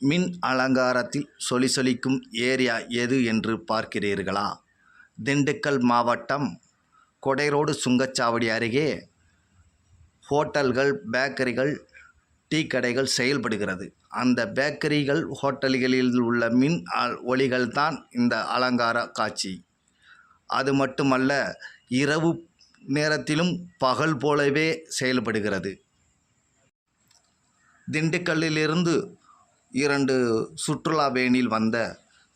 மின் அலங்காரத்தில் சொலிசொலிக்கும் ஏரியா எது என்று பார்க்கிறீர்களா? திண்டுக்கல் மாவட்டம் கொடைரோடு சுங்கச்சாவடி அருகே ஹோட்டல்கள் பேக்கரிகள் டீ கடைகள் செயல்படுகிறது. அந்த பேக்கரிகள் ஹோட்டல்களில் உள்ள மின் அ- ஒளிகள் தான் இந்த அலங்கார காட்சி. அது மட்டுமல்ல இரவு நேரத்திலும் பகல் போலவே செயல்படுகிறது. திண்டுக்கல்லிலிருந்து இரண்டு சுற்றுலா வேனில் வந்த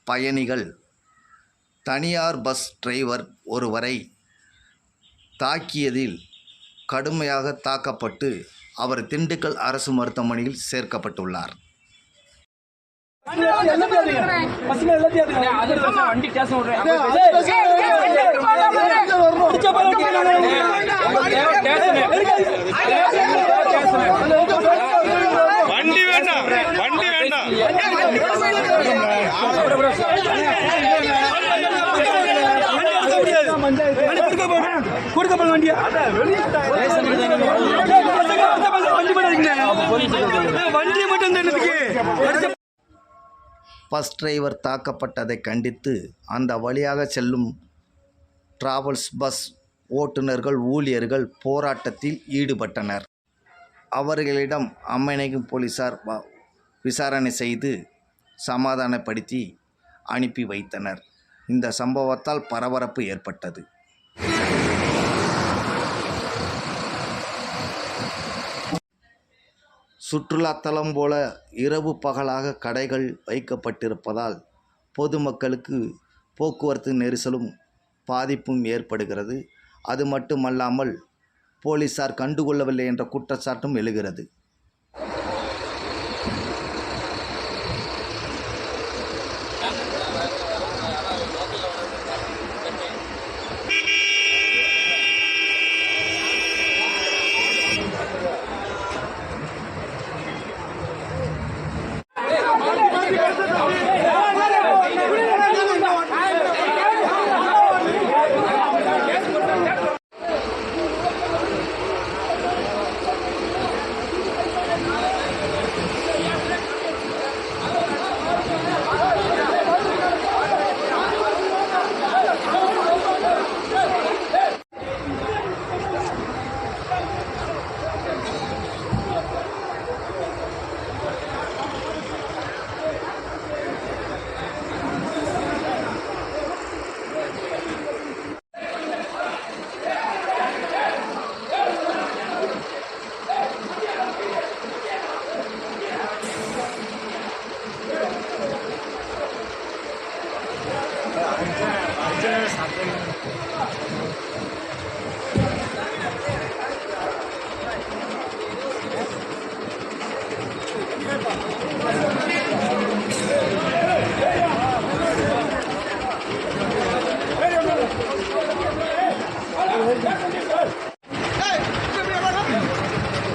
பயணிகள் தனியார் பஸ் டிரைவர் ஒருவரை தாக்கியதில் கடுமையாக தாக்கப்பட்டு அவர் திண்டுக்கல் அரசு மருத்துவமனையில் சேர்க்கப்பட்டுள்ளார் வண்டி வேண்டாம் வண்டி வேண்டாம் கொடுக்கப்பட வண்டியா. வண்டி மட்டும் பஸ் டிரைவர் தாக்கப்பட்டதை கண்டித்து அந்த வழியாக செல்லும் டிராவல்ஸ் பஸ் ஓட்டுநர்கள் ஊழியர்கள் போராட்டத்தில் ஈடுபட்டனர். அவர்களிடம் அம்மனைக்கும் போலீசார் விசாரணை செய்து சமாதானப்படுத்தி அனுப்பி வைத்தனர். இந்த சம்பவத்தால் பரபரப்பு ஏற்பட்டது. சுற்றுலாத்தலம் போல இரவு பகலாக கடைகள் வைக்கப்பட்டிருப்பதால் பொதுமக்களுக்கு போக்குவரத்து நெரிசலும் பாதிப்பும் ஏற்படுகிறது. அது மட்டுமல்லாமல் போலீசார் கண்டுகொள்ளவில்லை என்ற குற்றச்சாட்டும் எழுகிறது.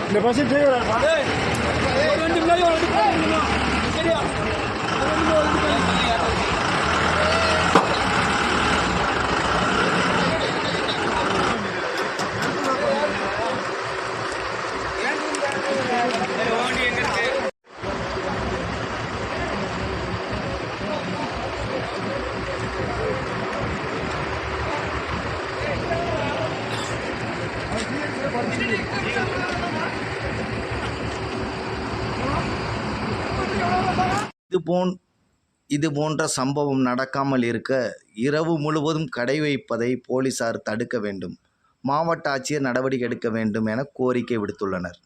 இந்த பஸ் வண்டி இது போன் இது போன்ற சம்பவம் நடக்காமல் இருக்க இரவு முழுவதும் கடை வைப்பதை போலீசார் தடுக்க வேண்டும். மாவட்ட ஆட்சியர் நடவடிக்கை எடுக்க வேண்டும் என கோரிக்கை விடுத்துள்ளனர்.